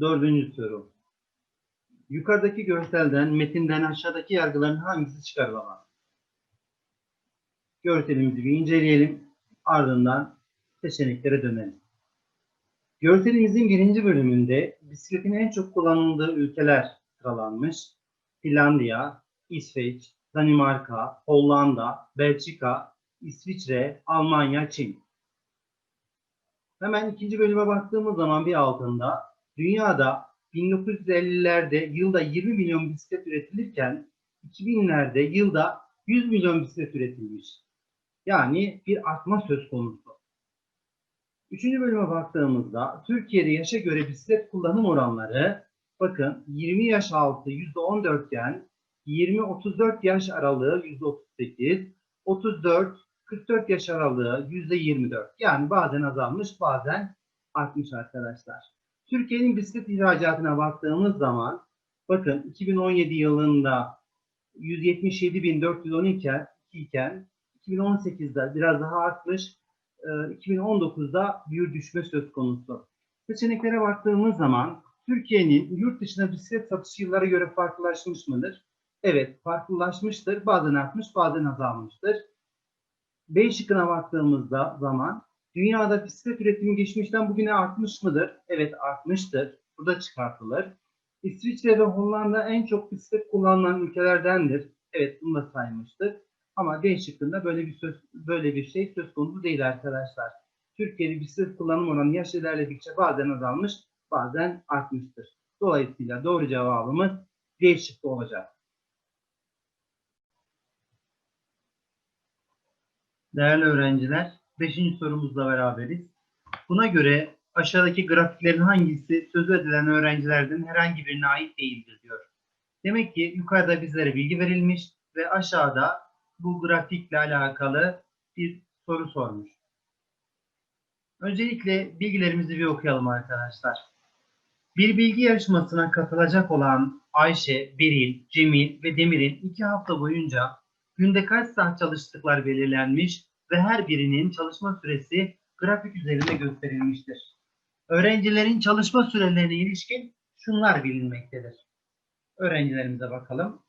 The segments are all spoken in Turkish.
Dördüncü soru. Yukarıdaki görselden metinden aşağıdaki yargıların hangisi çıkarılamaz? Görselimizi bir inceleyelim. Ardından seçeneklere dönelim. Görselimizin birinci bölümünde bisikletin en çok kullanıldığı ülkeler sıralanmış. Finlandiya, İsveç, Danimarka, Hollanda, Belçika, İsviçre, Almanya, Çin. Hemen ikinci bölüme baktığımız zaman bir altında dünyada 1950'lerde yılda 20 milyon bisiklet üretilirken 2000'lerde yılda 100 milyon bisiklet üretilmiş. Yani bir artma söz konusu. Üçüncü bölüme baktığımızda Türkiye'de yaşa göre bisiklet kullanım oranları bakın 20 yaş altı %14 iken 20-34 yaş aralığı %38, 34-44 yaş aralığı %24. Yani bazen azalmış bazen artmış arkadaşlar. Türkiye'nin bisiklet ihracatına baktığımız zaman bakın 2017 yılında 177.412 iken 2018'de biraz daha artmış, e, 2019'da bir düşme söz konusu. Seçeneklere baktığımız zaman Türkiye'nin yurt dışına bisiklet satışı yıllara göre farklılaşmış mıdır? Evet, farklılaşmıştır. Bazen artmış, bazen azalmıştır. B şıkkına baktığımızda zaman dünyada bisiklet üretimi geçmişten bugüne artmış mıdır? Evet, artmıştır. Bu da çıkartılır. İsviçre ve Hollanda en çok bisiklet kullanılan ülkelerdendir. Evet, bunu da saymıştık. Ama D böyle bir söz böyle bir şey söz konusu değil arkadaşlar. Türkiye'de bisiklet kullanım oranı yaş ilerledikçe bazen azalmış, bazen artmıştır. Dolayısıyla doğru cevabımız D şıkkı olacak. Değerli öğrenciler, 5. sorumuzla beraberiz. Buna göre aşağıdaki grafiklerin hangisi sözü edilen öğrencilerden herhangi birine ait değildir diyor. Demek ki yukarıda bizlere bilgi verilmiş ve aşağıda bu grafikle alakalı bir soru sormuş. Öncelikle bilgilerimizi bir okuyalım arkadaşlar. Bir bilgi yarışmasına katılacak olan Ayşe, Beril, Cemil ve Demir'in iki hafta boyunca günde kaç saat çalıştıkları belirlenmiş ve her birinin çalışma süresi grafik üzerinde gösterilmiştir. Öğrencilerin çalışma sürelerine ilişkin şunlar bilinmektedir. Öğrencilerimize bakalım.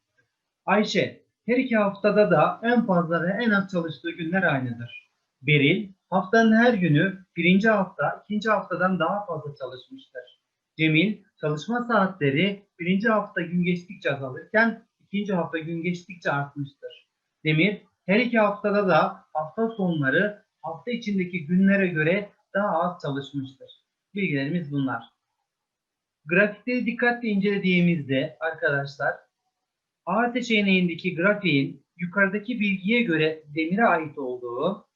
Ayşe, her iki haftada da en fazla ve en az çalıştığı günler aynıdır. Beril, haftanın her günü birinci hafta, ikinci haftadan daha fazla çalışmıştır. Cemil, çalışma saatleri birinci hafta gün geçtikçe azalırken ikinci hafta gün geçtikçe artmıştır. Demir, her iki haftada da hafta sonları hafta içindeki günlere göre daha az çalışmıştır. Bilgilerimiz bunlar. Grafikleri dikkatle incelediğimizde arkadaşlar A seçeneğindeki grafiğin yukarıdaki bilgiye göre demire ait olduğu,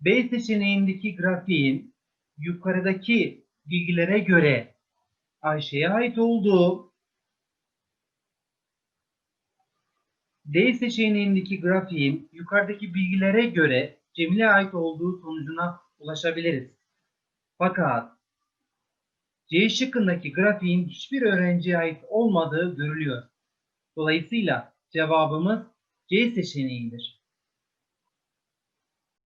B seçeneğindeki grafiğin yukarıdaki bilgilere göre Ayşe'ye ait olduğu, D seçeneğindeki grafiğin yukarıdaki bilgilere göre Cemil'e ait olduğu sonucuna ulaşabiliriz. Fakat C şıkkındaki grafiğin hiçbir öğrenciye ait olmadığı görülüyor. Dolayısıyla cevabımız C seçeneğidir.